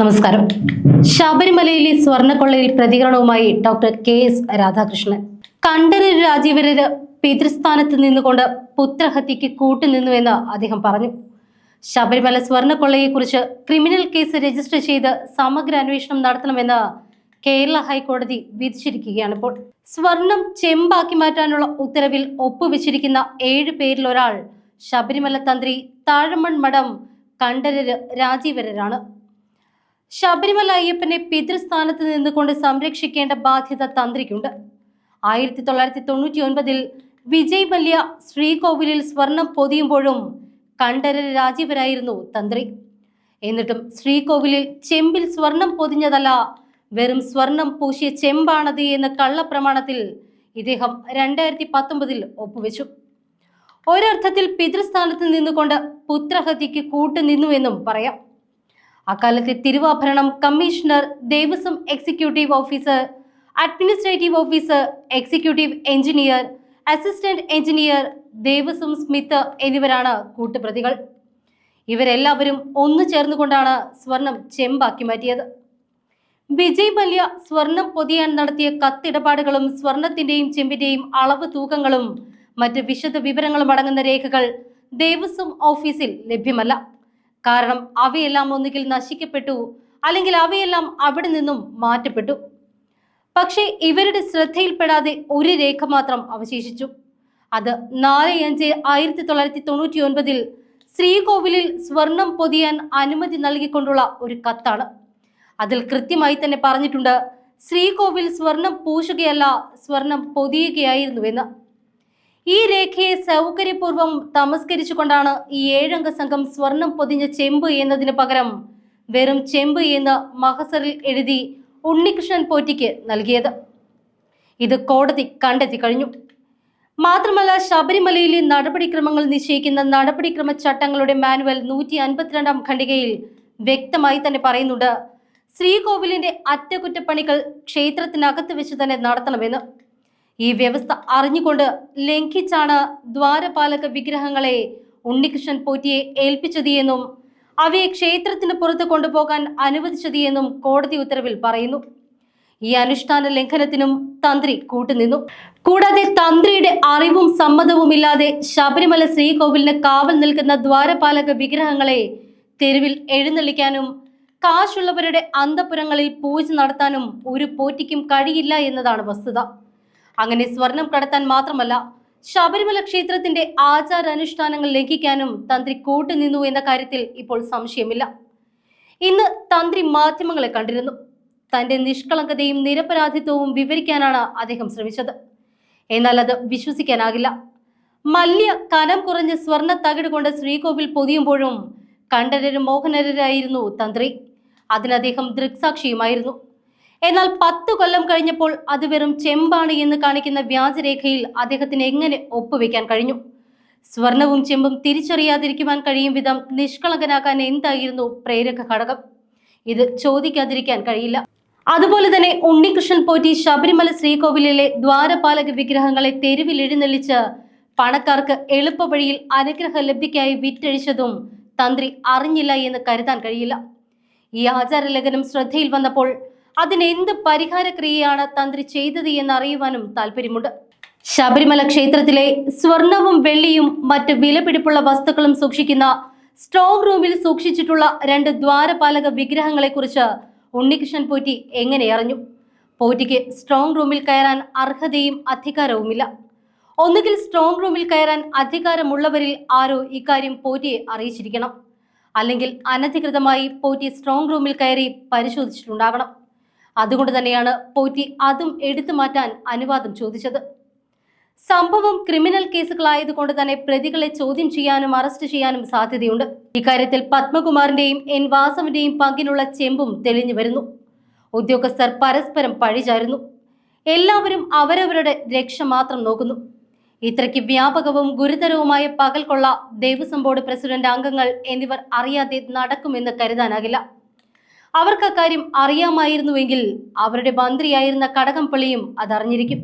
നമസ്കാരം. ശബരിമലയിലെ സ്വർണക്കൊള്ളയിൽ പ്രതികരണവുമായി doctor K S Radhakrishnan. Kandara Rajeevararu പിതൃസ്ഥാനത്ത് നിന്നുകൊണ്ട് പുത്രഹത്യക്ക് കൂട്ടുനിന്നുവെന്ന് അദ്ദേഹം പറഞ്ഞു. ശബരിമല സ്വർണക്കൊള്ളയെക്കുറിച്ച് ക്രിമിനൽ കേസ് രജിസ്റ്റർ ചെയ്ത് സമഗ്ര അന്വേഷണം നടത്തണമെന്ന് കേരള ഹൈക്കോടതി വിധിച്ചിരിക്കുകയാണ് ഇപ്പോൾ സ്വർണം ചെമ്പാക്കി മാറ്റാനുള്ള ഉത്തരവിൽ ഒപ്പുവെച്ചിരിക്കുന്ന ഏഴ് പേരിൽ ഒരാൾ ശബരിമല തന്ത്രി താഴമൺ മഠം കണ്ഠരര് രാജീവരരാണ്. ശബരിമല അയ്യപ്പനെ പിതൃസ്ഥാനത്ത് നിന്നുകൊണ്ട് സംരക്ഷിക്കേണ്ട ബാധ്യത തന്ത്രിക്കുണ്ട്. ആയിരത്തി തൊള്ളായിരത്തി തൊണ്ണൂറ്റി ഒൻപതിൽ വിജയ് മല്യ ശ്രീകോവിലിൽ സ്വർണം പൊതിയുമ്പോഴും കണ്ഠര രാജീവരായിരുന്നു തന്ത്രി. എന്നിട്ടും ശ്രീകോവിലിൽ ചെമ്പിൽ സ്വർണം പൊതിഞ്ഞതല്ല വെറും സ്വർണം പൂശിയ ചെമ്പാണത് എന്ന കള്ളപ്രമാണത്തിൽ ഇദ്ദേഹം രണ്ടായിരത്തി പത്തൊമ്പതിൽ ഒപ്പുവെച്ചു. ഒരർത്ഥത്തിൽ പിതൃസ്ഥാനത്ത് നിന്നുകൊണ്ട് പുത്രഹത്യക്ക് കൂട്ടുനിന്നുവെന്നും പറയാം. അക്കാലത്തെ തിരുവാഭരണം commissioner Devaswom executive officer administrative officer executive engineer assistant engineer Devaswom smith എന്നിവരാണ് കൂട്ടുപ്രതികൾ. ഇവരെല്ലാവരും ഒന്നു ചേർന്നുകൊണ്ടാണ് സ്വർണം ചെമ്പാക്കി മാറ്റിയത്. വിജയ് മല്യ സ്വർണം പൊതിയാൻ നടത്തിയ കത്തിടപാടുകളും സ്വർണത്തിന്റെയും ചെമ്പിന്റെയും അളവ് തൂക്കങ്ങളും മറ്റ് വിശദ വിവരങ്ങളും അടങ്ങുന്ന രേഖകൾ ദേവസ്വം ഓഫീസിൽ ലഭ്യമല്ല. കാരണം അവയെല്ലാം ഒന്നുകിൽ നശിക്കപ്പെട്ടു അല്ലെങ്കിൽ അവയെല്ലാം അവിടെ നിന്നും മാറ്റപ്പെട്ടു. പക്ഷേ ഇവരുടെ ശ്രദ്ധയിൽപ്പെടാതെ ഒരു രേഖ മാത്രം അവശേഷിച്ചു. അത് നാല് അഞ്ച് ആയിരത്തി തൊള്ളായിരത്തി തൊണ്ണൂറ്റി ഒൻപതിൽ ശ്രീകോവിലിൽ സ്വർണം പൊതിയാൻ അനുമതി നൽകിക്കൊണ്ടുള്ള ഒരു കത്താണ്. അതിൽ കൃത്യമായി തന്നെ പറഞ്ഞിട്ടുണ്ട് ശ്രീകോവിൽ സ്വർണം പൂശുകയല്ല സ്വർണം പൊതിയുകയായിരുന്നുവെന്ന്. ഈ രേഖയെ സൗകര്യപൂർവം തമസ്കരിച്ചുകൊണ്ടാണ് ഈ ഏഴംഗ സംഘം സ്വർണം പൊതിഞ്ഞ ചെമ്പ് എന്നതിന് പകരം വെറും ചെമ്പ് എന്ന് മഹസറിൽ എഴുതി ഉണ്ണികൃഷ്ണൻ പോറ്റിക്ക് നൽകിയത്. ഇത് കോടതി കണ്ടെത്തി കഴിഞ്ഞു. മാത്രമല്ല ശബരിമലയിലെ നടപടിക്രമങ്ങൾ നിശ്ചയിക്കുന്ന നടപടിക്രമ ചട്ടങ്ങളുടെ മാനുവൽ നൂറ്റി അൻപത്തിരണ്ടാം ഖണ്ഡികയിൽ വ്യക്തമായി തന്നെ പറയുന്നുണ്ട്. ശ്രീകോവിലിന്റെ അറ്റകുറ്റപ്പണികൾ ക്ഷേത്രത്തിനകത്ത് വെച്ച് തന്നെ നടത്തണമെന്ന്. ഈ വ്യവസ്ഥ അറിഞ്ഞുകൊണ്ട് ലംഘിച്ചാണ് ദ്വാരപാലക വിഗ്രഹങ്ങളെ ഉണ്ണികൃഷ്ണൻ പോറ്റിയെ ഏൽപ്പിച്ചത് എന്നും അവയെ ക്ഷേത്രത്തിന് പുറത്ത് കൊണ്ടുപോകാൻ അനുവദിച്ചത് എന്നും കോടതി ഉത്തരവിൽ പറയുന്നു. ഈ അനുഷ്ഠാന ലംഘനത്തിനും തന്ത്രി കൂട്ടുനിന്നു. കൂടാതെ തന്ത്രിയുടെ അറിവും സമ്മതവും ഇല്ലാതെ ശബരിമല ശ്രീകോവിലിന് കാവൽ നിൽക്കുന്ന ദ്വാരപാലക വിഗ്രഹങ്ങളെ തെരുവിൽ എഴുന്നള്ളിക്കാനും കാശുള്ളവരുടെ അന്തപുരങ്ങളിൽ പൂജ നടത്താനും ഒരു പോറ്റിക്കും കഴിയില്ല എന്നതാണ് വസ്തുത. അങ്ങനെ സ്വർണം കടത്താൻ മാത്രമല്ല ശബരിമല ക്ഷേത്രത്തിന്റെ ആചാരാനുഷ്ഠാനങ്ങൾ ലംഘിക്കാനും തന്ത്രി കൂട്ടുനിന്നു എന്ന കാര്യത്തിൽ ഇപ്പോൾ സംശയമില്ല. ഇന്ന് തന്ത്രി മാധ്യമങ്ങളെ കണ്ടിരുന്നു. തന്റെ നിഷ്കളങ്കതയും നിരപരാധിത്വവും വിവരിക്കാനാണ് അദ്ദേഹം ശ്രമിച്ചത്. എന്നാൽ അത് വിശ്വസിക്കാനാകില്ല. മല്യ കനം കുറഞ്ഞ സ്വർണ തകിട് കൊണ്ട് ശ്രീകോവിൽ പൊതിയുമ്പോഴും കണ്ഠരരും മോഹനരായിരുന്നു തന്ത്രി. അതിന് അദ്ദേഹം ദൃക്സാക്ഷിയുമായിരുന്നു. എന്നാൽ പത്ത് കൊല്ലം കഴിഞ്ഞപ്പോൾ അത് വെറും ചെമ്പാണ് എന്ന് കാണിക്കുന്ന വ്യാജരേഖയിൽ അദ്ദേഹത്തിന് എങ്ങനെ ഒപ്പുവെക്കാൻ കഴിഞ്ഞു? സ്വർണവും ചെമ്പും തിരിച്ചറിയാതിരിക്കുവാൻ കഴിയും വിധം നിഷ്കളങ്കനാക്കാൻ എന്തായിരുന്നു പ്രേരക ഘടകം? ഇത് ചോദിക്കാതിരിക്കാൻ കഴിയില്ല. അതുപോലെ തന്നെ ഉണ്ണികൃഷ്ണൻ പോറ്റി ശബരിമല ശ്രീകോവിലിലെ ദ്വാരപാലക വിഗ്രഹങ്ങളെ തെരുവിൽ എഴുന്നള്ളിച്ച് പണക്കാർക്ക് എളുപ്പ വഴിയിൽ അനുഗ്രഹ ലബ്ധിക്കായി വിറ്റഴിച്ചതും തന്ത്രി അറിഞ്ഞില്ല എന്ന് കരുതാൻ കഴിയില്ല. ഈ ആചാരലേഖനം ശ്രദ്ധയിൽ വന്നപ്പോൾ അതിനെന്ത് പരിഹാരക്രിയയാണ് തന്ത്രി ചെയ്തത് എന്ന് അറിയുവാനും താല്പര്യമുണ്ട്. ശബരിമല ക്ഷേത്രത്തിലെ സ്വർണവും വെള്ളിയും മറ്റ് വിലപിടിപ്പുള്ള വസ്തുക്കളും സൂക്ഷിക്കുന്ന സ്ട്രോങ് റൂമിൽ സൂക്ഷിച്ചിട്ടുള്ള രണ്ട് ദ്വാരപാലക വിഗ്രഹങ്ങളെ കുറിച്ച് ഉണ്ണികൃഷ്ണൻ പോറ്റി എങ്ങനെ അറിഞ്ഞു? പോറ്റിക്ക് സ്ട്രോങ് റൂമിൽ കയറാൻ അർഹതയും അധികാരവുമില്ല. ഒന്നുകിൽ സ്ട്രോങ് റൂമിൽ കയറാൻ അധികാരമുള്ളവരിൽ ആരോ ഇക്കാര്യം പോറ്റിയെ അറിയിച്ചിരിക്കണം. അല്ലെങ്കിൽ അനധികൃതമായി പോറ്റി സ്ട്രോങ് റൂമിൽ കയറി പരിശോധിച്ചിട്ടുണ്ടാകണം. അതുകൊണ്ട് തന്നെയാണ് പോറ്റി അതും എടുത്തു മാറ്റാൻ അനുവാദം ചോദിച്ചത്. സംഭവം ക്രിമിനൽ കേസുകളായതുകൊണ്ട് തന്നെ പ്രതികളെ ചോദ്യം ചെയ്യാനും അറസ്റ്റ് ചെയ്യാനും സാധ്യതയുണ്ട്. ഇക്കാര്യത്തിൽ പത്മകുമാറിന്റെയും എൻ വാസവിന്റെയും പങ്കിനുള്ള ചെമ്പും തെളിഞ്ഞു വരുന്നു. ഉദ്യോഗസ്ഥർ പരസ്പരം പഴിചാരുന്നു. എല്ലാവരും അവരവരുടെ രക്ഷ മാത്രം നോക്കുന്നു. ഇത്രയ്ക്ക് വ്യാപകവും ഗുരുതരവുമായ പകൽക്കൊള്ള ദേവസ്വം ബോർഡ് പ്രസിഡന്റ് അംഗങ്ങൾ എന്നിവർ അറിയാതെ നടക്കുമെന്ന് കരുതാനാകില്ല. അവർക്ക് അക്കാര്യം അറിയാമായിരുന്നുവെങ്കിൽ അവരുടെ മന്ത്രിയായിരുന്ന കടകംപള്ളിയും അതറിഞ്ഞിരിക്കും.